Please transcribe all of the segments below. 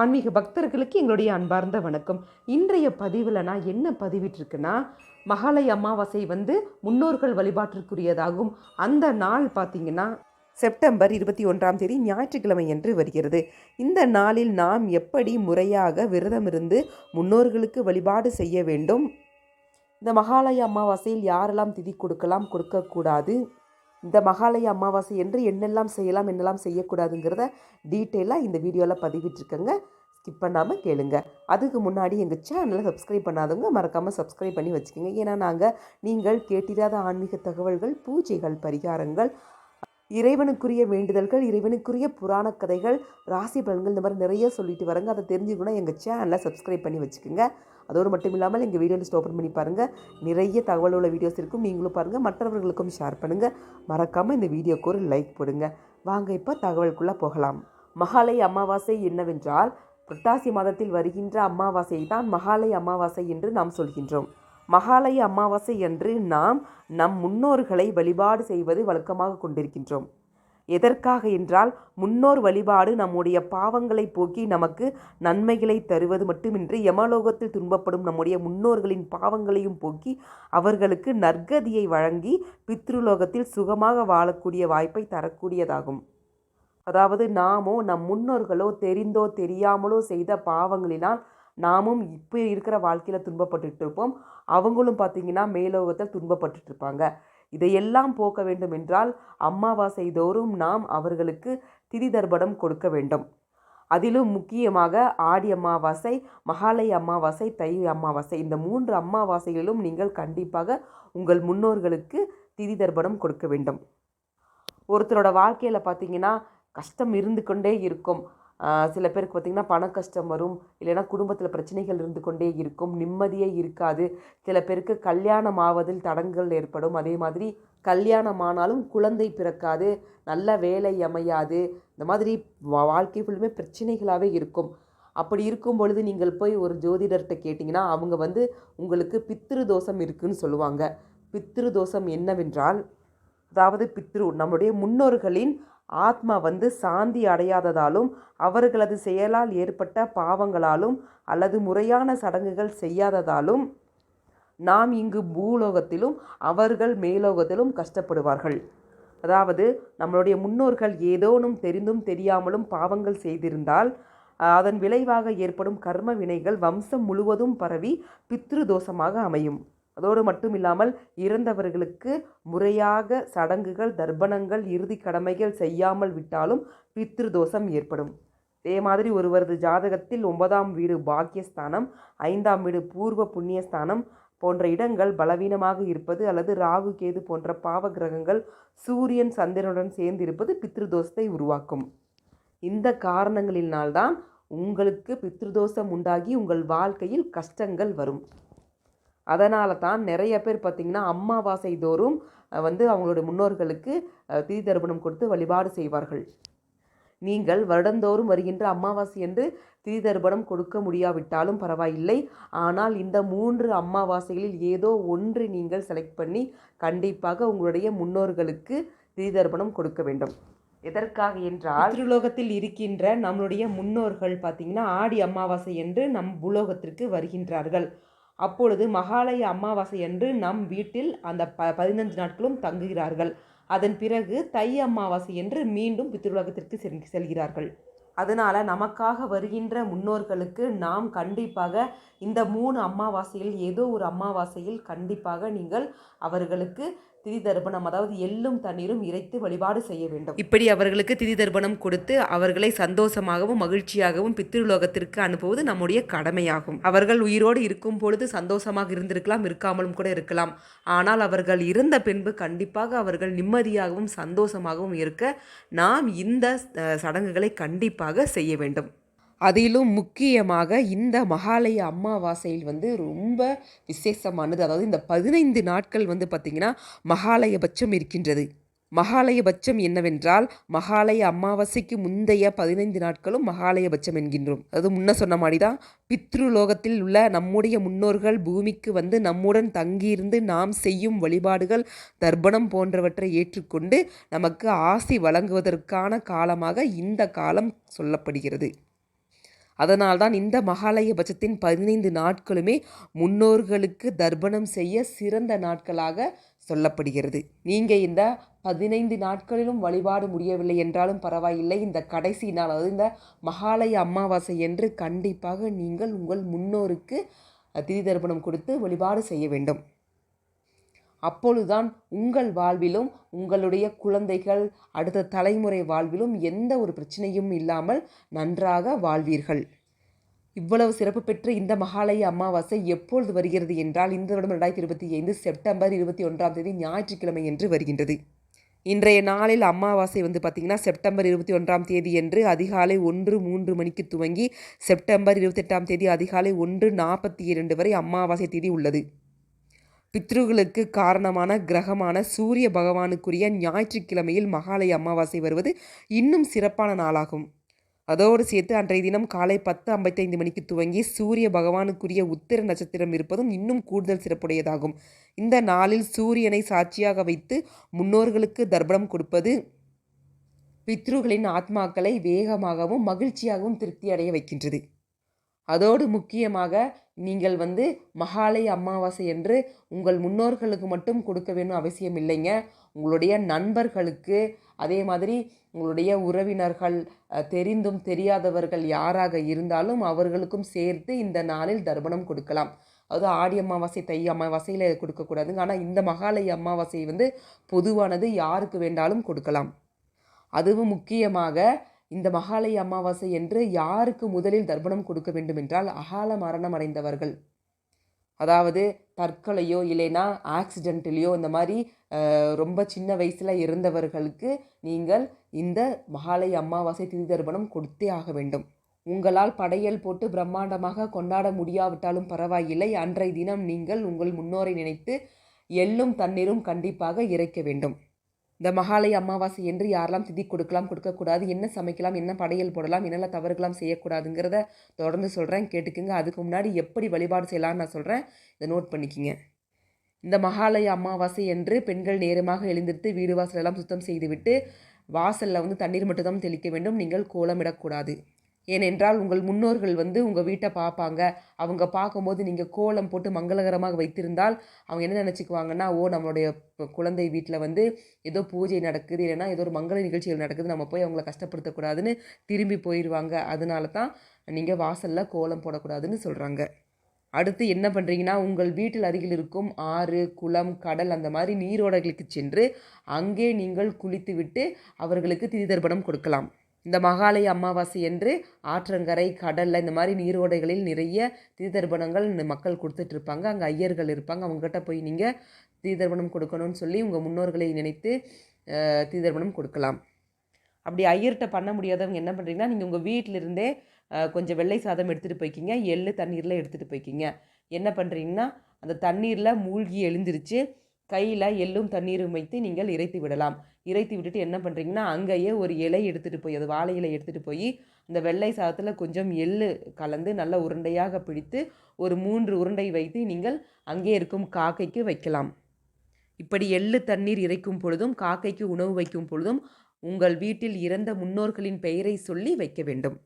ஆன்மீக பக்தர்களுக்கு எங்களுடைய அன்பார்ந்த வணக்கம். இன்றைய பதிவில் நான் என்ன பதிவிட்டிருக்குன்னா மகாலய அமாவாசை வந்து முன்னோர்கள் வழிபாட்டிற்குரியதாகும். அந்த நாள் பார்த்தீங்கன்னா செப்டம்பர் இருபத்தி ஒன்றாம் தேதி ஞாயிற்றுக்கிழமை என்று வருகிறது. இந்த நாளில் நாம் எப்படி முறையாக விரதமிருந்து முன்னோர்களுக்கு வழிபாடு செய்ய வேண்டும்? இந்த மகாலய அமாவாசையில் யாரெல்லாம் திதி கொடுக்கலாம் கொடுக்கக்கூடாது? இந்த மகாலய அமாவாசை என்று என்னெல்லாம் செய்யலாம் என்னெல்லாம் செய்யக்கூடாதுங்கிறத டீட்டெயிலாக இந்த வீடியோவில் பதிவிட்டிருக்கேங்க. ஸ்கிப் பண்ணாமல் கேளுங்க. அதுக்கு முன்னாடி எங்கள் சேனலை சப்ஸ்கிரைப் பண்ணாதவங்க மறக்காமல் சப்ஸ்கிரைப் பண்ணி வச்சுக்கோங்க. ஏன்னா நாங்கள் நீங்கள் கேட்டிராத ஆன்மீக தகவல்கள் பூஜைகள் பரிகாரங்கள் இறைவனுக்குரிய வேண்டுதல்கள் இறைவனுக்குரிய புராண கதைகள் ராசி பலன்கள் இந்த மாதிரி நிறைய சொல்லிட்டு வரங்க. அதை தெரிஞ்சுக்கணும் எங்கள் சேனலை சப்ஸ்கிரைப் பண்ணி வச்சுக்கோங்க. அதோடு மட்டும் இல்லாமல் எங்கள் வீடியோ லிஸ்ட் ஓப்பன் பண்ணி பாருங்கள் நிறைய தகவல் உள்ள வீடியோஸ் இருக்கும். நீங்களும் பாருங்கள் மற்றவர்களுக்கும் ஷேர் பண்ணுங்கள் மறக்காமல் இந்த வீடியோக்கு ஒரு லைக் போடுங்க. வாங்க இப்போ தகவலுக்குள்ளே போகலாம். மகாலய அமாவாசை என்னவென்றால் புரட்டாசி மாதத்தில் வருகின்ற அமாவாசையை தான் மகாலய அமாவாசை என்று நாம் சொல்கின்றோம். மகாலய அமாவாசை அன்று நாம் நம் முன்னோர்களை வழிபாடு செய்வது வழக்கமாக கொண்டிருக்கின்றோம். எதற்காக என்றால் முன்னோர் வழிபாடு நம்முடைய பாவங்களை போக்கி நமக்கு நன்மைகளை தருவது மட்டுமின்றி யமலோகத்தில் துன்பப்படும் நம்முடைய முன்னோர்களின் பாவங்களையும் போக்கி அவர்களுக்கு நற்கதியை வழங்கி பித்ருலோகத்தில் சுகமாக வாழக்கூடிய வாய்ப்பை தரக்கூடியதாகும். அதாவது நாமோ நம் முன்னோர்களோ தெரிந்தோ தெரியாமலோ செய்த பாவங்களினால் நாமும் இப்போ இருக்கிற வாழ்க்கையில் துன்பப்பட்டுட்டு இருப்போம். அவங்களும் பார்த்தீங்கன்னா மேலோகத்தில் துன்பப்பட்டுட்டு இருப்பாங்க இதையெல்லாம் போக்க வேண்டும் என்றால் அமாவாசை தோறும் நாம் அவர்களுக்கு திதி தர்ப்பணம் கொடுக்க வேண்டும். அதிலும் முக்கியமாக ஆடி அமாவாசை மகாலய அமாவாசை தை அமாவாசை இந்த மூன்று அமாவாசைகளிலும் நீங்கள் கண்டிப்பாக உங்கள் முன்னோர்களுக்கு திதி தர்ப்பணம் கொடுக்க வேண்டும். ஒருத்தரோட வாழ்க்கையில் பார்த்தீங்கன்னா கஷ்டம் இருந்து கொண்டே இருக்கும். சில பேருக்கு பார்த்திங்கன்னா பண கஷ்டம் வரும் இல்லைன்னா குடும்பத்தில் பிரச்சனைகள் இருந்து கொண்டே இருக்கும் நிம்மதியே இருக்காது. சில பேருக்கு கல்யாணம் ஆவதில் தடங்கள் ஏற்படும். அதே மாதிரி கல்யாணம் ஆனாலும் குழந்தை பிறக்காது நல்ல வேலை அமையாது. இந்த மாதிரி வாழ்க்கை ஃபுல்லுமே பிரச்சனைகளாகவே இருக்கும். அப்படி இருக்கும் பொழுது நீங்கள் போய் ஒரு ஜோதிடர்கிட்ட கேட்டிங்கன்னா அவங்க வந்து உங்களுக்கு பித்திரு தோஷம் இருக்குன்னு சொல்லுவாங்க. பித்திரு தோஷம் என்னவென்றால் அதாவது பித்ரு நம்முடைய முன்னோர்களின் ஆத்மா வந்து சாந்தி அடையாததாலும் அவர்களது செயலால் ஏற்பட்ட பாவங்களாலும் அல்லது முறையான சடங்குகள் செய்யாததாலும் நாம் இங்கு பூலோகத்திலும் அவர்கள் மேலோகத்திலும் கஷ்டப்படுவார்கள். அதாவது நம்மளுடைய முன்னோர்கள் ஏதோனும் தெரிந்தும் தெரியாமலும் பாவங்கள் செய்திருந்தால் அதன் விளைவாக ஏற்படும் கர்ம வினைகள் வம்சம் முழுவதும் பரவி பித்ரு தோஷமாக அமையும். அதோடு மட்டும் இல்லாமல் இறந்தவர்களுக்கு முறையாக சடங்குகள் தர்ப்பணங்கள் இறுதி கடமைகள் செய்யாமல் விட்டாலும் பித்ருதோஷம் ஏற்படும். இதே மாதிரி ஒருவரது ஜாதகத்தில் ஒன்பதாம் வீடு பாக்கியஸ்தானம் ஐந்தாம் வீடு பூர்வ புண்ணியஸ்தானம் போன்ற இடங்கள் பலவீனமாக இருப்பது அல்லது ராகு கேது போன்ற பாவ கிரகங்கள் சூரியன் சந்திரனுடன் சேர்ந்து இருப்பது பித்ருதோஷத்தை உருவாக்கும். இந்த காரணங்களினால்தான் உங்களுக்கு பித்ருதோஷம் உண்டாகி உங்கள் வாழ்க்கையில் கஷ்டங்கள் வரும். அதனால தான் நிறைய பேர் பார்த்திங்கன்னா அம்மாவாசை தோறும் வந்து அவங்களுடைய முன்னோர்களுக்கு திதி தர்ப்பணம் கொடுத்து வழிபாடு செய்வார்கள். நீங்கள் வருடந்தோறும் வருகின்ற அமாவாசை என்று திதி தர்ப்பணம் கொடுக்க முடியாவிட்டாலும் பரவாயில்லை. ஆனால் இந்த மூன்று அமாவாசைகளில் ஏதோ ஒன்று நீங்கள் செலக்ட் பண்ணி கண்டிப்பாக உங்களுடைய முன்னோர்களுக்கு திதி தர்ப்பணம் கொடுக்க வேண்டும். எதற்காக என்றால் திருலோகத்தில் இருக்கின்ற நம்மளுடைய முன்னோர்கள் பார்த்திங்கன்னா ஆடி அமாவாசை என்று நம் பூலோகத்திற்கு வருகின்றார்கள். அப்பொழுது மகாலய அமாவாசை அன்று நம் வீட்டில் அந்த ப பதினஞ்சு நாட்களும் தங்குகிறார்கள். அதன் பிறகு தை அமாவாசை என்று மீண்டும் பித்ருலோகத்திற்கு செல்கிறார்கள். அதனால் நமக்காக வருகின்ற முன்னோர்களுக்கு நாம் கண்டிப்பாக இந்த மூணு அமாவாசையில் ஏதோ ஒரு அமாவாசையில் கண்டிப்பாக நீங்கள் அவர்களுக்கு திதி தர்ப்பணம் அதாவது எள்ளும் தண்ணீரும் இறைத்து வழிபாடு செய்ய வேண்டும். இப்படி அவர்களுக்கு திதி தர்ப்பணம் கொடுத்து அவர்களை சந்தோஷமாகவும் மகிழ்ச்சியாகவும் பித்திருலோகத்திற்கு அனுப்புவது நம்முடைய கடமையாகும். அவர்கள் உயிரோடு இருக்கும் பொழுது சந்தோஷமாக இருந்திருக்கலாம் இருக்காமலும் கூட இருக்கலாம். ஆனால் அவர்கள் இருந்த பின்பு கண்டிப்பாக அவர்கள் நிம்மதியாகவும் சந்தோஷமாகவும் இருக்க நாம் இந்த சடங்குகளை கண்டிப்பாக செய்ய வேண்டும். அதிலும் முக்கியமாக இந்த மகாலய அமாவாசையில் வந்து ரொம்ப விசேஷமானது. அதாவது இந்த பதினைந்து நாட்கள் வந்து பார்த்திங்கன்னா மகாலயபட்சம் இருக்கின்றது. மகாலயபட்சம் என்னவென்றால் மகாலய அமாவாசைக்கு முந்தைய பதினைந்து நாட்களும் மகாலயபட்சம் என்கின்றோம். அது முன்ன சொன்ன மாதிரி தான் பித்ருலோகத்தில் உள்ள நம்முடைய முன்னோர்கள் பூமிக்கு வந்து நம்முடன் தங்கியிருந்து நாம் செய்யும் வழிபாடுகள் தர்ப்பணம் போன்றவற்றை ஏற்றுக்கொண்டு நமக்கு ஆசி வழங்குவதற்கான காலமாக இந்த காலம் சொல்லப்படுகிறது. அதனால்தான் இந்த மகாலயபட்சத்தின் பதினைந்து நாட்களுமே முன்னோர்களுக்கு தர்ப்பணம் செய்ய சிறந்த நாட்களாக சொல்லப்படுகிறது. நீங்கள் இந்த பதினைந்து நாட்களிலும் வழிபாடு முடியவில்லை என்றாலும் பரவாயில்லை. இந்த கடைசி நாள் அதாவது இந்த மகாலய அமாவாசை என்று கண்டிப்பாக நீங்கள் உங்கள் முன்னோருக்கு திதி தர்ப்பணம் கொடுத்து வழிபாடு செய்ய வேண்டும். அப்பொழுதுதான் உங்கள் வாழ்விலும் உங்களுடைய குழந்தைகள் அடுத்த தலைமுறை வாழ்விலும் எந்த ஒரு பிரச்சனையும் இல்லாமல் நன்றாக வாழ்வீர்கள். இவ்வளவு சிறப்பு பெற்ற இந்த மகாலய அமாவாசை எப்பொழுது வருகிறது என்றால் இந்த வருடம் ரெண்டாயிரத்தி இருபத்தி ஐந்து செப்டம்பர் இருபத்தி ஒன்றாம் தேதி ஞாயிற்றுக்கிழமை என்று வருகின்றது. இன்றைய நாளில் அமாவாசை வந்து பார்த்திங்கன்னா செப்டம்பர் இருபத்தி ஒன்றாம் தேதி என்று அதிகாலை ஒன்று மூன்று மணிக்கு துவங்கி செப்டம்பர் இருபத்தெட்டாம் தேதி அதிகாலை ஒன்று நாற்பத்தி இரண்டு வரை அமாவாசை தேதி உள்ளது. பித்ருகளுக்கு காரணமான கிரகமான சூரிய பகவானுக்குரிய ஞாயிற்றுக்கிழமையில் மகாலய அமாவாசை வருவது இன்னும் சிறப்பான நாளாகும். அதோடு சேர்த்து அன்றைய தினம் காலை பத்து ஐம்பத்தைந்து மணிக்கு துவங்கி சூரிய பகவானுக்குரிய உத்திர நட்சத்திரம் இருப்பதும் இன்னும் கூடுதல் சிறப்புடையதாகும். இந்த நாளில் சூரியனை சாட்சியாக வைத்து முன்னோர்களுக்கு தர்ப்பணம் கொடுப்பது பித்ருகளின் ஆத்மாக்களை வேகமாகவும் மகிழ்ச்சியாகவும் திருப்தி அடைய வைக்கின்றது. அதோடு முக்கியமாக நீங்கள் வந்து மகாலய அமாவாசை என்று உங்கள் முன்னோர்களுக்கு மட்டும் கொடுக்க வேணும் அவசியம் இல்லைங்க. உங்களுடைய நண்பர்களுக்கு அதே மாதிரி உங்களுடைய உறவினர்கள் தெரிந்தும் தெரியாதவர்கள் யாராக இருந்தாலும் அவர்களுக்கும் சேர்த்து இந்த நாளில் தர்ப்பணம் கொடுக்கலாம். அது ஆடி அமாவாசை தை அமாவாசையில் கொடுக்கக்கூடாதுங்க. ஆனால் இந்த மகாலய அமாவாசை வந்து பொதுவானது யாருக்கு வேண்டாலும் கொடுக்கலாம். அதுவும் முக்கியமாக இந்த மகாலய அமாவாசை என்று யாருக்கு முதலில் தர்ப்பணம் கொடுக்க வேண்டும் என்றால் அகால மரணம் அடைந்தவர்கள். அதாவது தற்கொலையோ இல்லைனா ஆக்சிடென்ட்லேயோ இந்த மாதிரி ரொம்ப சின்ன வயசில் இருந்தவர்களுக்கு நீங்கள் இந்த மகாலய அமாவாசை திதி தர்ப்பணம் கொடுத்தே ஆக வேண்டும். உங்களால் படையல் போட்டு பிரம்மாண்டமாக கொண்டாட முடியாவிட்டாலும் பரவாயில்லை. அன்றைய தினம் நீங்கள் உங்கள் முன்னோரை நினைத்து எள்ளும் தண்ணீரும் கண்டிப்பாக இறைக்க வேண்டும். இந்த மகாலய அமாவாசை என்று யாரெல்லாம் திதி கொடுக்கலாம் கொடுக்கக்கூடாது என்ன சமைக்கலாம் என்ன படையல் போடலாம் என்னெல்லாம் தவறுகளாம் செய்யக்கூடாதுங்கிறத தொடர்ந்து சொல்கிறேன் கேட்டுக்குங்க. அதுக்கு முன்னாடி எப்படி வழிபாடு செய்யலாம்னு நான் சொல்கிறேன் இதை நோட் பண்ணிக்கிங்க. இந்த மகாலய அமாவாசை என்று பெண்கள் நேரமாக எழுந்திருத்து வீடு வாசலெல்லாம் சுத்தம் செய்துவிட்டு வாசலில் வந்து தண்ணீர் மட்டும்தான் தெளிக்க வேண்டும். நீங்கள் கோலமிடக்கூடாது. ஏனென்றால் உங்கள் முன்னோர்கள் வந்து உங்கள் வீட்டை பார்ப்பாங்க. அவங்க பார்க்கும்போது நீங்கள் கோலம் போட்டு மங்களகரமாக வைத்திருந்தால் அவங்க என்ன நினச்சிக்குவாங்கன்னா ஓ நம்மளுடைய குழந்தை வீட்டில் வந்து ஏதோ பூஜை நடக்குது இல்லைன்னா ஏதோ ஒரு மங்கள நிகழ்ச்சிகள் நடக்குது நம்ம போய் அவங்கள கஷ்டப்படுத்தக்கூடாதுன்னு திரும்பி போயிடுவாங்க அதனால தான் நீங்கள் வாசலில் கோலம் போடக்கூடாதுன்னு சொல்கிறாங்க அடுத்து என்ன பண்ணுறீங்கன்னா உங்கள் வீட்டில் அருகில் இருக்கும் ஆறு குளம் கடல் அந்த மாதிரி நீரோடைகளுக்கு சென்று அங்கே நீங்கள் குளித்துவிட்டு அவர்களுக்கு திரிதர்ப்பணம் கொடுக்கலாம். இந்த மகாலய அமாவாசை என்று ஆற்றங்கரை கடலில் இந்த மாதிரி நீரோடைகளில் நிறைய தீதர்ப்பணங்கள் மக்கள் கொடுத்துட்ருப்பாங்க. அங்கே ஐயர்கள் இருப்பாங்க. அவங்ககிட்ட போய் நீங்கள் தீதர்பணம் கொடுக்கணும்னு சொல்லி உங்கள் முன்னோர்களை நினைத்து தீதர்பணம் கொடுக்கலாம். அப்படி ஐயர்கிட்ட பண்ண முடியாதவங்க என்ன பண்ணுறீங்கன்னா நீங்கள் உங்கள் வீட்டிலிருந்தே கொஞ்சம் வெள்ளை சாதம் எடுத்துகிட்டு போய்க்கிங்க. எள்ளு தண்ணீரில் எடுத்துகிட்டு போய்க்கிங்க. என்ன பண்ணுறீங்கன்னா அந்த தண்ணீரில் மூழ்கி எழுந்திருச்சு கையில் எள்ளும் தண்ணீரும் வைத்து நீங்கள் இறைத்து விடலாம். இறைத்து விட்டுட்டு என்ன பண்ணுறீங்கன்னா அங்கேயே ஒரு இலை எடுத்துகிட்டு போய் அது வாழை இலை எடுத்துகிட்டு போய் அந்த வெள்ளை சாதத்தில் கொஞ்சம் எள்ளு கலந்து நல்ல உருண்டையாக பிடித்து ஒரு மூன்று உருண்டை வைத்து நீங்கள் அங்கே இருக்கும் காக்கைக்கு வைக்கலாம். இப்படி எள்ளு தண்ணீர் இறைக்கும் பொழுதும் காக்கைக்கு உணவு வைக்கும் பொழுதும் உங்கள் வீட்டில் இறந்த முன்னோர்களின் பெயரை சொல்லி வைக்க வேண்டும்.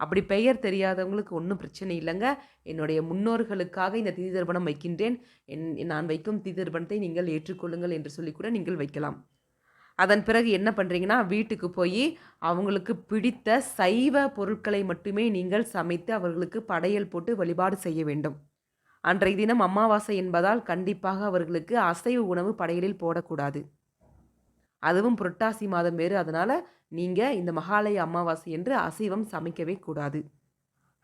அப்படி பெயர் தெரியாதவங்களுக்கு ஒன்றும் பிரச்சனை இல்லைங்க. என்னுடைய முன்னோர்களுக்காக இந்த திதி தர்ப்பணம் வைக்கின்றேன். என் நான் வைக்கும் திதி தர்ப்பணத்தை நீங்கள் ஏற்றுக்கொள்ளுங்கள் என்று சொல்லி கூட நீங்கள் வைக்கலாம். அதன் பிறகு என்ன பண்ணுறீங்கன்னா வீட்டுக்கு போய் அவங்களுக்கு பிடித்த சைவ பொருட்களை மட்டுமே நீங்கள் சமைத்து அவர்களுக்கு படையல் போட்டு வழிபாடு செய்ய வேண்டும். அன்றைய தினம் அமாவாசை என்பதால் கண்டிப்பாக அவர்களுக்கு அசைவ உணவு படையலில் போடக்கூடாது. அதுவும் புரட்டாசி மாதம் வேறு. அதனால் நீங்கள் இந்த மகாலய அமாவாசை என்று அசைவம் சமைக்கவே கூடாது.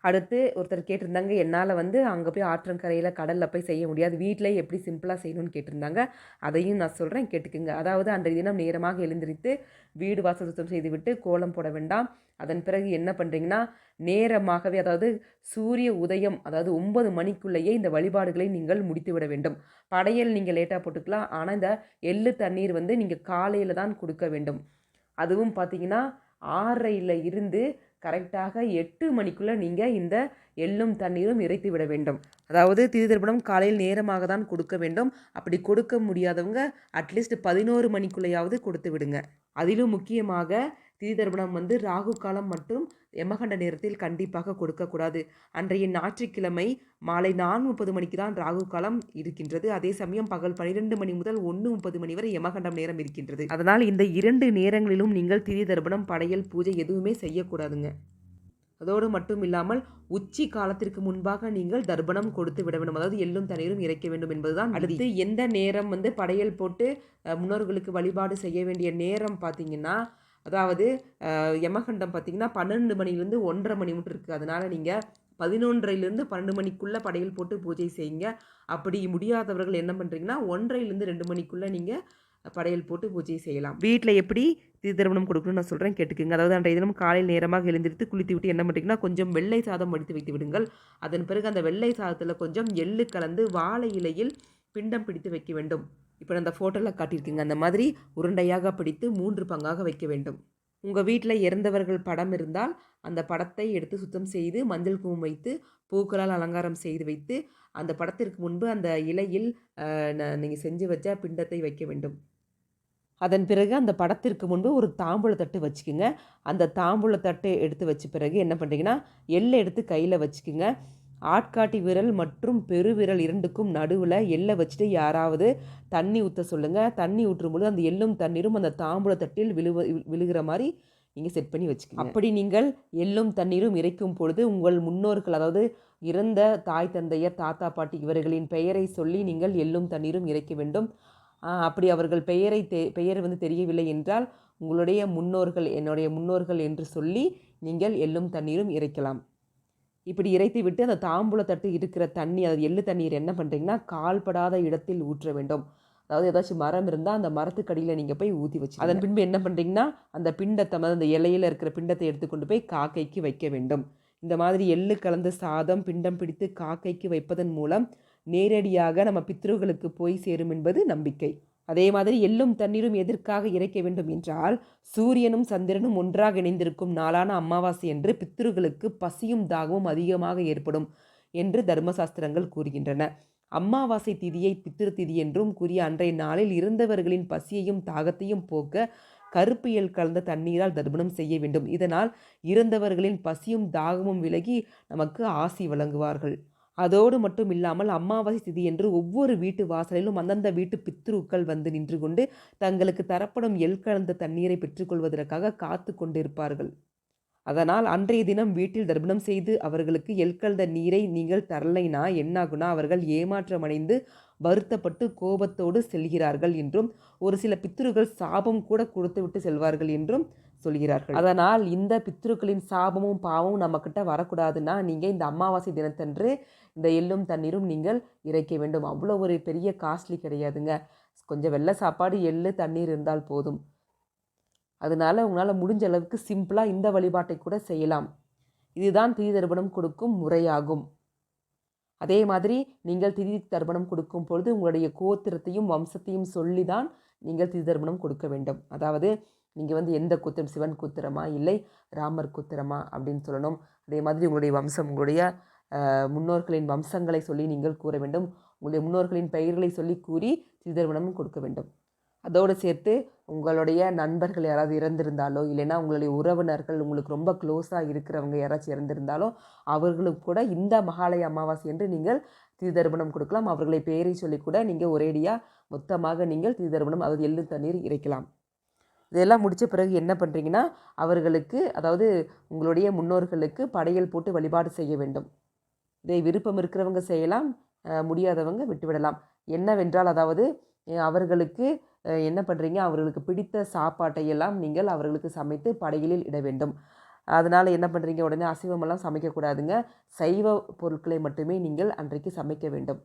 அடுத்து ஒருத்தர் கேட்டிருந்தாங்க என்னால் வந்து அங்கே போய் ஆற்றங்கரையில் கடலில் போய் செய்ய முடியாது. வீட்டிலே எப்படி சிம்பிளாக செய்யணும்னு கேட்டிருந்தாங்க. அதையும் நான் சொல்கிறேன் கேட்டுக்குங்க. அதாவது அன்றைய தினம் நேரமாக எழுந்திரித்து வீடு வாசல் சுத்தம் செய்துவிட்டு கோலம் போட வேண்டாம். அதன் பிறகு என்ன பண்ணுறீங்கன்னா நேரமாகவே அதாவது சூரிய உதயம் அதாவது ஒன்பது மணிக்குள்ளேயே இந்த வழிபாடுகளை நீங்கள் முடித்து விட வேண்டும். படையல் நீங்கள் லேட்டாக போட்டுக்கலாம். ஆனால் இந்த எள்ளு தண்ணீர் வந்து நீங்கள் காலையில் தான் கொடுக்க வேண்டும். அதுவும் பார்த்தீங்கன்னா ஆறரையில் இருந்து கரெக்டாக எட்டு மணிக்குள்ளே நீங்கள் இந்த எள்ளும் தண்ணீரும் இறைத்து விட வேண்டும். அதாவது திருதர்ப்பணம் காலையில் நேரமாக தான் கொடுக்க வேண்டும். அப்படி கொடுக்க முடியாதவங்க அட்லீஸ்ட் பதினோரு மணிக்குள்ளேயாவது கொடுத்து விடுங்க. அதிலும் முக்கியமாக திதி தர்ப்பணம் வந்து ராகு காலம் மற்றும் எமகண்ட நேரத்தில் கண்டிப்பாக கொடுக்கக்கூடாது அன்றைய ஞாயிற்றுக்கிழமை மாலை நான்கு முப்பது மணிக்கு தான் ராகு காலம் இருக்கின்றது. அதே சமயம் பகல் பன்னிரெண்டு மணி முதல் ஒன்று முப்பது மணி வரை யமகண்டம் நேரம் இருக்கின்றது. அதனால் இந்த இரண்டு நேரங்களிலும் நீங்கள் திதி தர்ப்பணம் படையல் பூஜை எதுவுமே செய்யக்கூடாதுங்க. அதோடு மட்டும் இல்லாமல் உச்சி காலத்திற்கு முன்பாக நீங்கள் தர்ப்பணம் கொடுத்து விட வேண்டும். அதாவது எள்ளும் தண்ணீரும் இறைக்க வேண்டும் என்பதுதான் அடுத்து எந்த நேரம் வந்து படையல் போட்டு முன்னோர்களுக்கு வழிபாடு செய்ய வேண்டிய நேரம் பார்த்தீங்கன்னா அதாவது யமகண்டம் பார்த்தீங்கன்னா பன்னெண்டு மணிலேருந்து ஒன்றரை மணி மட்டும் இருக்குது அதனால் நீங்கள் பதினொன்றையிலேருந்து பன்னெண்டு மணிக்குள்ளே படையல் போட்டு பூஜை செய்யுங்க. அப்படி முடியாதவர்கள் என்ன பண்ணுறீங்கன்னா ஒன்றையிலேருந்து ரெண்டு மணிக்குள்ளே நீங்கள் படையல் போட்டு பூஜை செய்யலாம். வீட்டில் எப்படி திதி திருமணம் கொடுக்கணும்னு நான் சொல்கிறேன் கேட்டுக்குங்க. அதாவது அன்றைய தினம் காலையில் நேரமாக எழுந்திருத்து குளித்து விட்டு என்ன பண்ணுறீங்கன்னா கொஞ்சம் வெள்ளை சாதம் வடித்து வைத்து விடுங்கள். அதன் பிறகு அந்த வெள்ளை சாதத்தில் கொஞ்சம் எள்ளு கலந்து வாழை இலையில் பிண்டம் பிடித்து வைக்க வேண்டும். இப்போ அந்த ஃபோட்டோவில் காட்டியிருக்கீங்க. அந்த மாதிரி உருண்டையாக பிடித்து மூன்று பங்காக வைக்க வேண்டும். உங்கள் வீட்டில் இறந்தவர்கள் படம் இருந்தால் அந்த படத்தை எடுத்து சுத்தம் செய்து மஞ்சள் குங்குமம் வைத்து பூக்களால் அலங்காரம் செய்து வைத்து அந்த படத்திற்கு முன்பு அந்த இலையில் நீங்கள் செஞ்சு வச்ச பிண்டத்தை வைக்க வேண்டும். அதன் பிறகு அந்த படத்திற்கு முன்பு ஒரு தாம்பூல தட்டு வச்சுக்கோங்க. அந்த தாம்பூல தட்டு எடுத்து வச்ச பிறகு என்ன பண்ணுறீங்கன்னா எள்ளை எடுத்து கையில் வச்சுக்கோங்க. ஆட்காட்டி விரல் மற்றும் பெருவிரல் இரண்டுக்கும் நடுவில் எள்ளை வச்சுட்டு யாராவது தண்ணி ஊற்ற சொல்லுங்கள் தண்ணி ஊற்றும்போது அந்த எள்ளும் தண்ணீரும் அந்த தாம்பூல தட்டில் விழுவ விழுகிற மாதிரி நீங்கள் செட் பண்ணி வச்சுக்கோங்க. அப்படி நீங்கள் எள்ளும் தண்ணீரும் இறைக்கும் பொழுது உங்கள் முன்னோர்கள் அதாவது இறந்த தாய் தந்தையர் தாத்தா பாட்டி இவர்களின் பெயரை சொல்லி நீங்கள் எள்ளும் தண்ணீரும் இறைக்க வேண்டும். அப்படி அவர்கள் பெயரை தெ பெயர் வந்து தெரியவில்லை என்றால் உங்களுடைய முன்னோர்கள் என்னுடைய முன்னோர்கள் என்று சொல்லி நீங்கள் எள்ளும் தண்ணீரும் இறைக்கலாம். இப்படி இறைத்து விட்டு அந்த தாம்பூல தட்டு இருக்கிற தண்ணி அதாவது எள்ளு தண்ணீர் என்ன பண்ணுறீங்கன்னா கால்படாத இடத்தில் ஊற்ற வேண்டும். அதாவது ஏதாச்சும் மரம் இருந்தால் அந்த மரத்துக்கடியில் நீங்கள் போய் ஊற்றி வச்சு அதன் பின்பு என்ன பண்ணுறீங்கன்னா அந்த பிண்டத்தை மாதிரி அந்த இலையில் இருக்கிற பிண்டத்தை எடுத்துக்கொண்டு போய் காக்கைக்கு வைக்க வேண்டும். இந்த மாதிரி எள்ளு கலந்த சாதம் பிண்டம் பிடித்து காக்கைக்கு வைப்பதன் மூலம் நேரடியாக நம்ம பித்ருகளுக்கு போய் சேரும் என்பது நம்பிக்கை. அதே மாதிரி எள்ளும் தண்ணீரும் எதற்காக இறைக்க வேண்டும் என்றால் சூரியனும் சந்திரனும் ஒன்றாக இணைந்திருக்கும் நாளான அமாவாசை என்று பித்ருகளுக்கு பசியும் தாகமும் அதிகமாக ஏற்படும் என்று தர்மசாஸ்திரங்கள் கூறுகின்றன. அம்மாவாசை திதியை பித்திரு திதி என்றும் கூறிய அன்றைய நாளில் இறந்தவர்களின் பசியையும் தாகத்தையும் போக்க கருப்பு எல் கலந்த தண்ணீரால் தர்ப்பணம் செய்ய வேண்டும். இதனால் இறந்தவர்களின் பசியும் தாகமும் விலகி நமக்கு ஆசி வழங்குவார்கள். அதோடு மட்டும் இல்லாமல் அமாவாசை திதி என்று ஒவ்வொரு வீட்டு வாசலிலும் அந்தந்த வீட்டு பித்ருக்கள் வந்து நின்று கொண்டு தங்களுக்கு தரப்படும் எல் கலந்த தண்ணீரை பெற்றுக்கொள்வதற்காக காத்து கொண்டிருப்பார்கள். அதனால் அன்றைய தினம் வீட்டில் தர்ப்பணம் செய்து அவர்களுக்கு எள் கலந்த நீரை நீங்கள் தரலைனா என்னாகுனா அவர்கள் ஏமாற்றமடைந்து வருத்தப்பட்டு கோபத்தோடு செல்கிறார்கள் என்றும் ஒரு சில பித்ருகள் சாபம் கூட கொடுத்துவிட்டு செல்வார்கள் என்றும் சொல்கிறார்கள். அதனால் இந்த பித்ருக்களின் சாபமும் பாவமும் நம்மக்கிட்ட வரக்கூடாதுன்னா நீங்கள் இந்த அமாவாசை தினத்தன்று இந்த எள்ளும் தண்ணீரும் நீங்கள் இறைக்க வேண்டும். அவ்வளோ ஒரு பெரிய காஸ்ட்லி கிடையாதுங்க. கொஞ்சம் வெள்ளை சாப்பாடு எள்ளு தண்ணீர் இருந்தால் போதும். அதனால் உங்களால் முடிஞ்ச அளவுக்கு சிம்பிளாக இந்த வழிபாட்டை கூட செய்யலாம். இதுதான் திதி தர்ப்பணம் கொடுக்கும் முறையாகும். அதே மாதிரி நீங்கள் திதி தர்ப்பணம் கொடுக்கும் பொழுது உங்களுடைய கோத்திரத்தையும் வம்சத்தையும் சொல்லி தான் நீங்கள் திதி தர்ப்பணம் கொடுக்க வேண்டும். அதாவது நீங்கள் வந்து எந்த கூத்திரம் சிவன் கூத்திரமா இல்லை ராமர் கூத்திரமா அப்படின்னு சொல்லணும். அதே மாதிரி உங்களுடைய வம்சம் உங்களுடைய முன்னோர்களின் வம்சங்களை சொல்லி நீங்கள் கூற வேண்டும். உங்களுடைய முன்னோர்களின் பெயர்களை சொல்லி கூறி திருதர்மணமும் கொடுக்க வேண்டும். அதோடு சேர்த்து உங்களுடைய நண்பர்கள் யாராவது இறந்திருந்தாலோ இல்லைன்னா உங்களுடைய உறவினர்கள் உங்களுக்கு ரொம்ப க்ளோஸாக இருக்கிறவங்க யாராச்சும் இறந்திருந்தாலோ அவர்களுக்கு கூட இந்த மகாலய அமாவாசை என்று நீங்கள் திருதர்பணம் கொடுக்கலாம். அவர்களை பெயரை சொல்லி கூட நீங்கள் ஒரேடியாக மொத்தமாக நீங்கள் திருதர்பணம் அதாவது எள்ளு தண்ணீர் இறைக்கலாம். இதெல்லாம் முடித்த பிறகு என்ன பண்ணுறீங்கன்னா அவர்களுக்கு அதாவது உங்களுடைய முன்னோர்களுக்கு படையல் போட்டு வழிபாடு செய்ய வேண்டும். இதை விருப்பம் இருக்கிறவங்க செய்யலாம் முடியாதவங்க விட்டுவிடலாம். என்னவென்றால் அதாவது அவர்களுக்கு என்ன பண்ணுறீங்க அவர்களுக்கு பிடித்த சாப்பாட்டை எல்லாம் நீங்கள் அவர்களுக்கு சமைத்து படையலில் இட வேண்டும். அதனால் என்ன பண்ணுறீங்க உடனே அசைவமெல்லாம் சமைக்கக்கூடாதுங்க. சைவ பொருட்களை மட்டுமே நீங்கள் அன்றைக்கு சமைக்க வேண்டும்.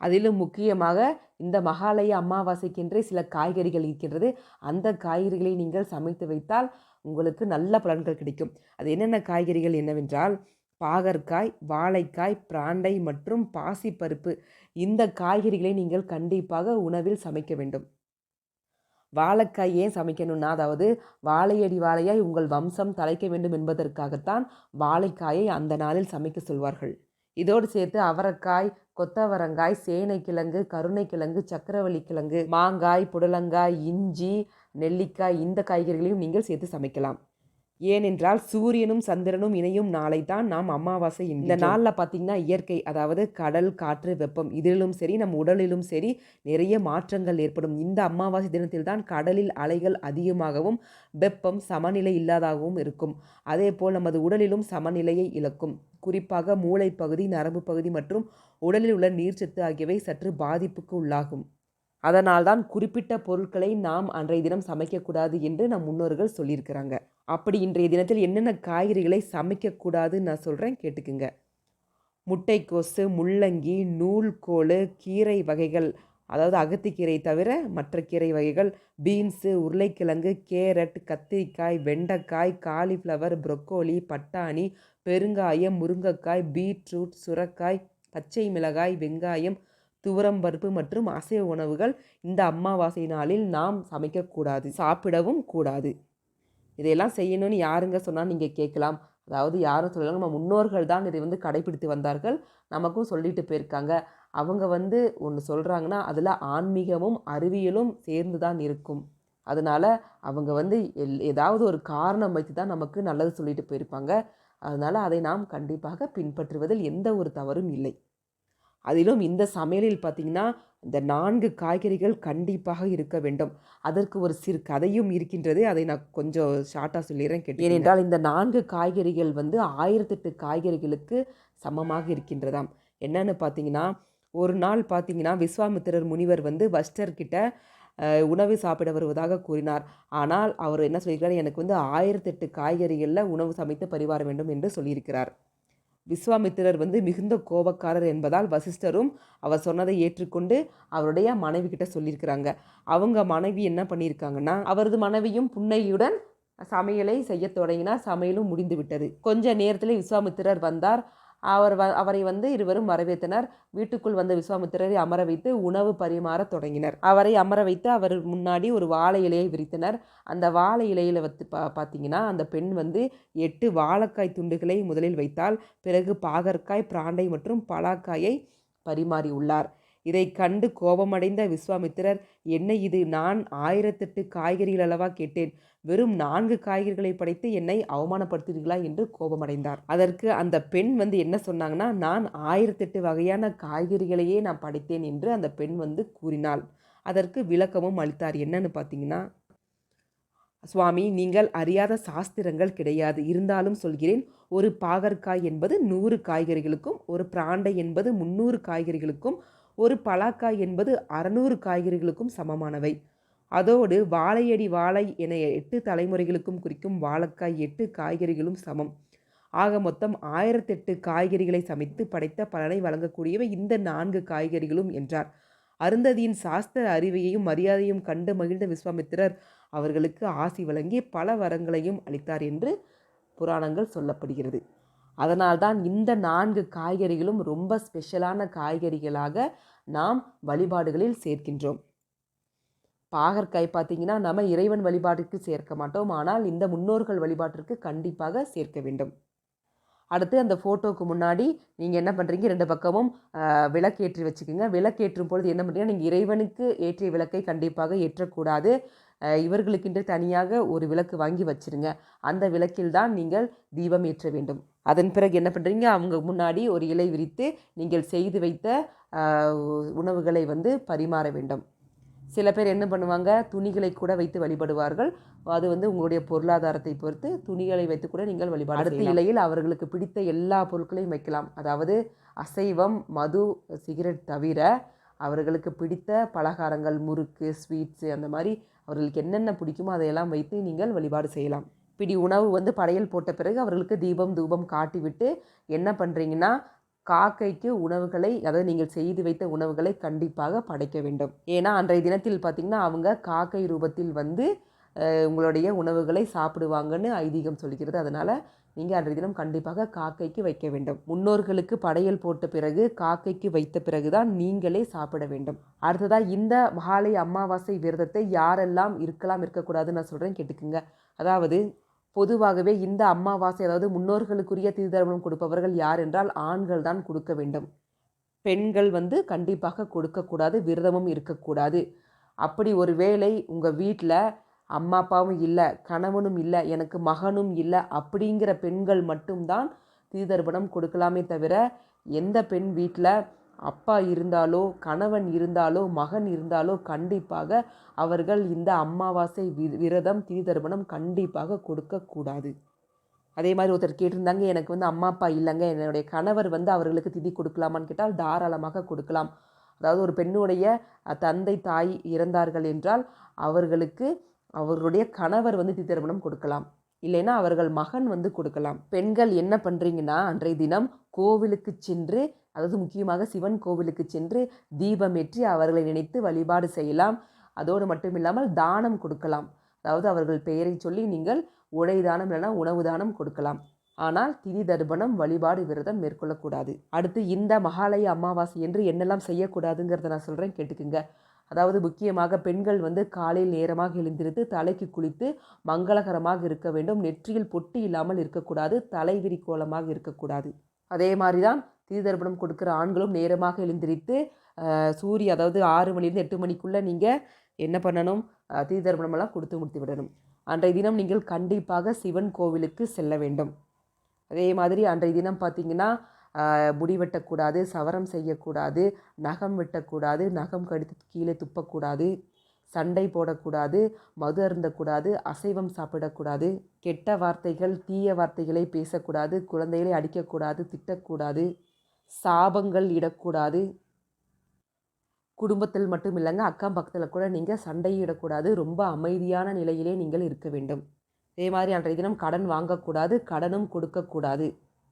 அதிலும் முக்கியமாக இந்த மகாலய அமாவாசைக்கென்றே சில காய்கறிகள் இருக்கின்றது. அந்த காய்கறிகளை நீங்கள் சமைத்து வைத்தால் உங்களுக்கு நல்ல பலன்கள் கிடைக்கும். அது என்னென்ன காய்கறிகள் என்னவென்றால் பாகற்காய் வாழைக்காய் பிராண்டை மற்றும் பாசிப்பருப்பு. இந்த காய்கறிகளை நீங்கள் கண்டிப்பாக உணவில் சமைக்க வேண்டும். வாழைக்காய் ஏன் சமைக்கணும்னா அதாவது வாழையடி வாழையாய் உங்கள் வம்சம் தலைக்க வேண்டும் என்பதற்காகத்தான் வாழைக்காயை அந்த நாளில் சமைக்க சொல்வார்கள். இதோடு சேர்த்து அவரைக்காய் கொத்தவரங்காய் சேனைக்கிழங்கு கருணைக்கிழங்கு சக்கரவள்ளி கிழங்கு மாங்காய் புடலங்காய் இஞ்சி நெல்லிக்காய் இந்த காய்கறிகளையும் நீங்கள் சேர்த்து சமைக்கலாம். ஏனென்றால் சூரியனும் சந்திரனும் இணையும் நாளை தான் நாம் அமாவாசை இந்த நாளில் பார்த்திங்கன்னா இயற்கை அதாவது கடல் காற்று வெப்பம் இதிலும் சரி நம் உடலிலும் சரி நிறைய மாற்றங்கள் ஏற்படும். இந்த அமாவாசை தினத்தில் தான் கடலில் அலைகள் அதிகமாகவும் வெப்பம் சமநிலை இல்லாதாகவும் இருக்கும். அதே போல் நமது உடலிலும் சமநிலையை இழக்கும். குறிப்பாக மூளை பகுதி நரம்பு பகுதி மற்றும் உடலில் உள்ள நீர்ச்சத்து ஆகியவை சற்று பாதிப்புக்கு உள்ளாகும். அதனால்தான் குறிப்பிட்ட பொருட்களை நாம் அன்றைய தினம் சமைக்கக்கூடாது என்று நம் முன்னோர்கள் சொல்லியிருக்கிறாங்க. அப்படி இன்றைய தினத்தில் என்னென்ன காய்கறிகளை சமைக்கக்கூடாதுன்னு நான் சொல்கிறேன் கேட்டுக்குங்க. முட்டைக்கோசு முள்ளங்கி நூல்கோல் கீரை வகைகள் அதாவது அகத்திக்கீரை தவிர மற்ற கீரை வகைகள் பீன்ஸு உருளைக்கிழங்கு கேரட் கத்திரிக்காய் வெண்டைக்காய் காலிஃப்ளவர் ப்ரொக்கோலி பட்டாணி பெருங்காயம் முருங்கைக்காய் பீட்ரூட் சுரக்காய் பச்சை மிளகாய் வெங்காயம் துவரம் பருப்பு மற்றும் அசைவ உணவுகள் இந்த அமாவாசை நாளில் நாம் சமைக்கக்கூடாது சாப்பிடவும் கூடாது. இதையெல்லாம் செய்யணும்னு யாருங்க சொன்னால் நீங்கள் கேட்கலாம். அதாவது யாரும் சொல்லலாம் நம்ம முன்னோர்கள் தான் இதை வந்து கடைபிடித்து வந்தார்கள். நமக்கும் சொல்லிட்டு போயிருக்காங்க. அவங்க வந்து ஒன்று சொல்கிறாங்கன்னா அதில் ஆன்மீகமும் அறிவியலும் சேர்ந்து தான் இருக்கும். அதனால் அவங்க வந்து எல் ஏதாவது ஒரு காரணம் வைத்து தான் நமக்கு நல்லது சொல்லிட்டு போயிருப்பாங்க. அதனால் அதை நாம் கண்டிப்பாக பின்பற்றுவதில் எந்த ஒரு தவறும் இல்லை. அதிலும் இந்த சமையலில் பார்த்திங்கன்னா இந்த நான்கு காய்கறிகள் கண்டிப்பாக இருக்க வேண்டும். அதற்கு ஒரு சிறு கதையும் இருக்கின்றது. அதை நான் கொஞ்சம் ஷார்ட்டாக சொல்லிடுறேன் கேட்டேன் ஏனென்றால் இந்த நான்கு காய்கறிகள் வந்து ஆயிரத்தெட்டு காய்கறிகளுக்கு சமமாக இருக்கின்றதாம். என்னன்னு பார்த்தீங்கன்னா ஒரு நாள் பார்த்தீங்கன்னா விஸ்வாமித்திரர் முனிவர் வந்து வஸ்டர்கிட்ட உணவு சாப்பிட வருவதாக கூறினார். ஆனால் அவர் என்ன சொல்லியிருக்கிறார்? எனக்கு வந்து ஆயிரத்தெட்டு காய்கறிகளில் உணவு சமைத்து பரிவார வேண்டும் என்று சொல்லியிருக்கிறார். விஸ்வாமித்திரர் வந்து மிகுந்த கோபக்காரர் என்பதால் வசிஷ்டரும் அவர் சொன்னதை ஏற்றுக்கொண்டு அவருடைய மனைவி கிட்ட சொல்லியிருக்கிறாங்க. அவங்க மனைவி என்ன பண்ணியிருக்காங்கன்னா அவரது மனைவியும் புன்னையுடன் சமையலை செய்ய தொடங்கினார். சமையலும் முடிந்து விட்டது. கொஞ்ச நேரத்தில் விஸ்வாமித்திரர் வந்தார். அவர் வ அவரை வந்து இருவரும் வரவேற்றனர். வீட்டுக்குள் வந்த விஸ்வாமித்திரரை அமர வைத்து உணவு பரிமாற தொடங்கினர். அவரை அமர வைத்து அவர் முன்னாடி ஒரு வாழை இலையை விரித்தனர். அந்த வாழை இலையில் வந்து பா பார்த்தீங்கன்னா அந்த பெண் வந்து எட்டு வாழைக்காய் துண்டுகளை முதலில் வைத்தால் பிறகு பாகற்காய் பிராண்டை மற்றும் பலாக்காயை பரிமாறியுள்ளார் இதை கண்டு கோபமடைந்த விஸ்வாமித்திரர் என்ன இது நான் ஆயிரத்தெட்டு காய்கறிகள் அளவா கேட்டேன். வெறும் நான்கு காய்கறிகளை படைத்து என்னை அவமானப்படுத்துகிறீர்களா என்று கோபமடைந்தார். அதற்கு அந்த பெண் வந்து என்ன சொன்னாங்கன்னா நான் ஆயிரத்தெட்டு வகையான காய்கறிகளையே நான் படைத்தேன் என்று அந்த பெண் வந்து கூறினாள். அதற்கு விளக்கமும் அளித்தார். என்னன்னு பார்த்தீங்கன்னா சுவாமி நீங்கள் அறியாத சாஸ்திரங்கள் கிடையாது. இருந்தாலும் சொல்கிறேன் ஒரு பாகற்காய் என்பது நூறு காய்கறிகளுக்கும் ஒரு பிராண்டை என்பது முந்நூறு காய்கறிகளுக்கும் ஒரு பலாக்காய் என்பது அறநூறு காய்கறிகளுக்கும் சமமானவை. அதோடு வாழையடி வாழை என எட்டு தலைமுறைகளுக்கும் குறிக்கும் வாழைக்காய் எட்டு காய்கறிகளும் சமம். ஆக மொத்தம் ஆயிரத்தெட்டு காய்கறிகளை சமைத்து படைத்த பலனை வழங்கக்கூடியவை இந்த நான்கு காய்கறிகளும் என்றார். அருந்ததியின் சாஸ்திர அறிவையையும் மரியாதையும் கண்டு மகிழ்ந்த விஸ்வாமித்திரர் அவர்களுக்கு ஆசி வழங்கி பல வரங்களையும் அளித்தார் என்று புராணங்கள் சொல்லப்படுகிறது. அதனால்தான் இந்த நான்கு காய்கறிகளும் ரொம்ப ஸ்பெஷலான காய்கறிகளாக நாம் வழிபாடுகளில் சேர்க்கின்றோம். பாகற்காய் பார்த்தீங்கன்னா நம்ம இறைவன் வழிபாட்டிற்கு சேர்க்க மாட்டோம். ஆனால் இந்த முன்னோர்கள் வழிபாட்டிற்கு கண்டிப்பாக சேர்க்க வேண்டும். அடுத்து அந்த ஃபோட்டோவுக்கு முன்னாடி நீங்கள் என்ன பண்ணுறீங்க ரெண்டு பக்கமும் விளக்கேற்றி வச்சுக்கோங்க. விளக்கேற்றும் பொழுது என்ன பண்ணுறீங்க நீங்கள் இறைவனுக்கு ஏற்றிய விளக்கை கண்டிப்பாக ஏற்றக்கூடாது. இவர்களுக்கென்று தனியாக ஒரு விளக்கு வாங்கி வச்சுருங்க. அந்த விளக்கில் தான் நீங்கள் தீபம் ஏற்ற வேண்டும். அதன் பிறகு என்ன பண்ணுறீங்க அவங்க முன்னாடி ஒரு இலை விரித்து நீங்கள் செய்து வைத்த உணவுகளை வந்து பரிமாற வேண்டும். சில பேர் என்ன பண்ணுவாங்க? துணிகளை கூட வைத்து வழிபடுவார்கள். அது வந்து உங்களுடைய பொருளாதாரத்தை பொறுத்து துணிகளை வைத்து கூட நீங்கள் வழிபாடு அடுத்த இலையில் அவர்களுக்கு பிடித்த எல்லா பொருட்களையும் வைக்கலாம். அதாவது அசைவம் மது சிகரெட் தவிர அவர்களுக்கு பிடித்த பலகாரங்கள் முறுக்கு ஸ்வீட்ஸு அந்த மாதிரி அவர்களுக்கு என்னென்ன பிடிக்குமோ அதையெல்லாம் வைத்து நீங்கள் வழிபாடு செய்யலாம். பிடி உணவு வந்து படையல் போட்ட பிறகு அவர்களுக்கு தீபம் தூபம் காட்டிவிட்டு என்ன பண்ணுறீங்கன்னா காக்கைக்கு உணவுகளை அதாவது நீங்கள் செய்து வைத்த உணவுகளை கண்டிப்பாக படைக்க வேண்டும். ஏன்னா அன்றைய தினத்தில் பார்த்திங்கன்னா அவங்க காக்கை ரூபத்தில் வந்து உங்களுடைய உணவுகளை சாப்பிடுவாங்கன்னு ஐதீகம் சொல்கிறது. அதனால் நீங்கள் அன்றைய தினம் கண்டிப்பாக காக்கைக்கு வைக்க வேண்டும். முன்னோர்களுக்கு படையல் போட்ட பிறகு காக்கைக்கு வைத்த பிறகு தான் நீங்களே சாப்பிட வேண்டும். அடுத்ததாக இந்த மகாலய அமாவாசை விரதத்தை யாரெல்லாம் இருக்கலாம் இருக்கக்கூடாதுன்னு நான் சொல்கிறேன் கேட்டுக்குங்க. அதாவது பொதுவாகவே இந்த அம்மாவாசை அதாவது முன்னோர்களுக்குரிய திருதர்மம் கொடுப்பவர்கள் யார் என்றால் ஆண்கள் தான் கொடுக்க வேண்டும். பெண்கள் வந்து கண்டிப்பாக கொடுக்கக்கூடாது விரதமும் இருக்கக்கூடாது. அப்படி ஒரு வேளை உங்கள் வீட்டில் அம்மா அப்பாவும் இல்லை கணவனும் இல்லை எனக்கு மகனும் இல்லை அப்படிங்கிற பெண்கள் மட்டும்தான் தீதர்ப்பணம் கொடுக்கலாமே தவிர எந்த பெண் வீட்டில் அப்பா இருந்தாலோ கணவன் இருந்தாலோ மகன் இருந்தாலோ கண்டிப்பாக அவர்கள் இந்த அமாவாசை வி விரதம் தீதர்ப்பணம் கண்டிப்பாக கொடுக்கக்கூடாது அதே மாதிரி ஒருத்தர் கேட்டிருந்தாங்க எனக்கு வந்து அம்மா அப்பா இல்லைங்க. என்னுடைய கணவர் வந்து அவர்களுக்கு திதி கொடுக்கலாமான்னு கேட்டால் தாராளமாக கொடுக்கலாம். அதாவது ஒரு பெண்ணுடைய தந்தை தாய் இறந்தார்கள் என்றால் அவர்களுக்கு அவர்களுடைய கணவர் வந்து திருமணம் கொடுக்கலாம். இல்லைன்னா அவர்கள் மகன் வந்து கொடுக்கலாம். பெண்கள் என்ன பண்ணுறீங்கன்னா அன்றைய தினம் கோவிலுக்கு சென்று அதாவது முக்கியமாக சிவன் கோவிலுக்கு சென்று தீபமேற்றி அவர்களை நினைத்து வழிபாடு செய்யலாம். அதோடு மட்டும் இல்லாமல் தானம் கொடுக்கலாம். அதாவது அவர்கள் பெயரை சொல்லி நீங்கள் உடை தானம் இல்லைன்னா உணவு தானம் கொடுக்கலாம். ஆனால் திதி தர்ப்பணம் வழிபாடு விரதம் மேற்கொள்ளக்கூடாது. அடுத்து இந்த மகாலய அமாவாசை என்று என்னெல்லாம் செய்யக்கூடாதுங்கிறத நான் சொல்கிறேன் கேட்டுக்குங்க. அதாவது முக்கியமாக பெண்கள் வந்து காலையில் நேரமாக எழுந்திருந்து தலைக்கு குளித்து மங்களகரமாக இருக்க வேண்டும். நெற்றியில் பொட்டி இல்லாமல் இருக்கக்கூடாது. தலைவிரி கோலமாக இருக்கக்கூடாது. அதே மாதிரி தான் தீதர்ப்பணம் கொடுக்குற ஆண்களும் நேரமாக எழுந்திரித்து சூரிய அதாவது ஆறு மணிலேருந்து எட்டு மணிக்குள்ளே நீங்கள் என்ன பண்ணணும்? அஹ், கொடுத்து முடித்து விடணும். அன்றைய தினம் நீங்கள் கண்டிப்பாக சிவன் கோவிலுக்கு செல்ல வேண்டும். அதே மாதிரி அன்றைய தினம் பார்த்தீங்கன்னா முடி வெட்டக்கூடாது சவரம் செய்யக்கூடாது நகம் வெட்டக்கூடாது நகம் கடித்து கீழே துப்பக்கூடாது சண்டை போடக்கூடாது மது அருந்தக்கூடாது அசைவம் சாப்பிடக்கூடாது கெட்ட வார்த்தைகள் தீய வார்த்தைகளை பேசக்கூடாது குழந்தைகளை அடிக்கக்கூடாது திட்டக்கூடாது. சாபங்கள் இடக்கூடாது. குடும்பத்தில் மட்டும் இல்லைங்க அக்கம் பக்கத்தில் கூட நீங்கள் சண்டையிடக்கூடாது ரொம்ப அமைதியான நிலையிலே நீங்கள் இருக்க வேண்டும். அதே மாதிரி அன்றைய தினம் கடன் வாங்கக்கூடாது கடனும் கொடுக்கக்கூடாது.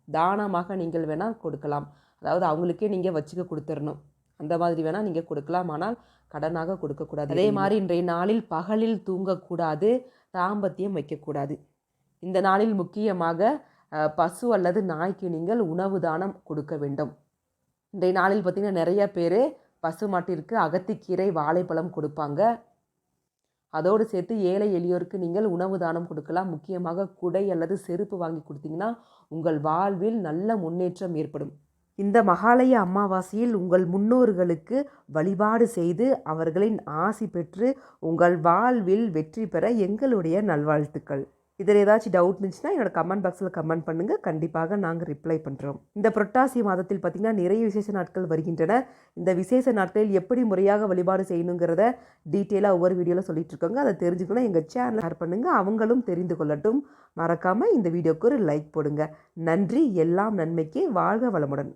தானமாக நீங்கள் வேணால் கொடுக்கலாம். அதாவது அவங்களுக்கே நீங்கள் வச்சுக்க கொடுத்துடணும் அந்த மாதிரி வேணால் நீங்கள் கொடுக்கலாம். ஆனால் கடனாக கொடுக்கக்கூடாது. அதே மாதிரி இன்றைய நாளில் பகலில் தூங்கக்கூடாது தாம்பத்தியம் வைக்கக்கூடாது. இந்த நாளில் முக்கியமாக பசு அல்லது நாய்க்கு நீங்கள் உணவு தானம் கொடுக்க வேண்டும். இன்றைய நாளில் பார்த்திங்கன்னா நிறைய பேர் பசு மாட்டிற்கு அகத்திக்கீரை வாழைப்பழம் கொடுப்பாங்க. அதோடு சேர்த்து ஏழை எளியோருக்கு நீங்கள் உணவு தானம் கொடுக்கலாம். முக்கியமாக குடை அல்லது செருப்பு வாங்கி கொடுத்தீங்கன்னா உங்கள் வாழ்வில் நல்ல முன்னேற்றம் ஏற்படும். இந்த மகாலய அமாவாசையில் உங்கள் முன்னோர்களுக்கு வழிபாடு செய்து அவர்களின் ஆசி பெற்று உங்கள் வாழ்வில் வெற்றி பெற எங்களுடைய நல்வாழ்த்துக்கள். இதில் ஏதாச்சும் டவுட் இருந்துச்சுன்னா என்னோட கமெண்ட் பாக்ஸில் கமெண்ட் பண்ணுங்கள் கண்டிப்பாக நாங்கள் ரிப்ளை பண்ணுறோம் இந்த புரட்டாசி மாதத்தில் பார்த்திங்கன்னா நிறைய விசேஷ நாட்கள் வருகின்றன. இந்த விசேஷ நாட்களில் எப்படி முறையாக வழிபாடு செய்யணுங்கிறத டீட்டெயிலாக ஒவ்வொரு வீடியோவில் சொல்லிட்டு இருக்காங்க அதை தெரிஞ்சுக்கணும் எங்கள் சேனல் ஷேர் பண்ணுங்கள் அவங்களும் தெரிந்து கொள்ளட்டும். மறக்காமல் இந்த வீடியோக்கு ஒரு லைக் போடுங்க. நன்றி. எல்லாம் நன்மைக்கு வாழ்க வளமுடன்.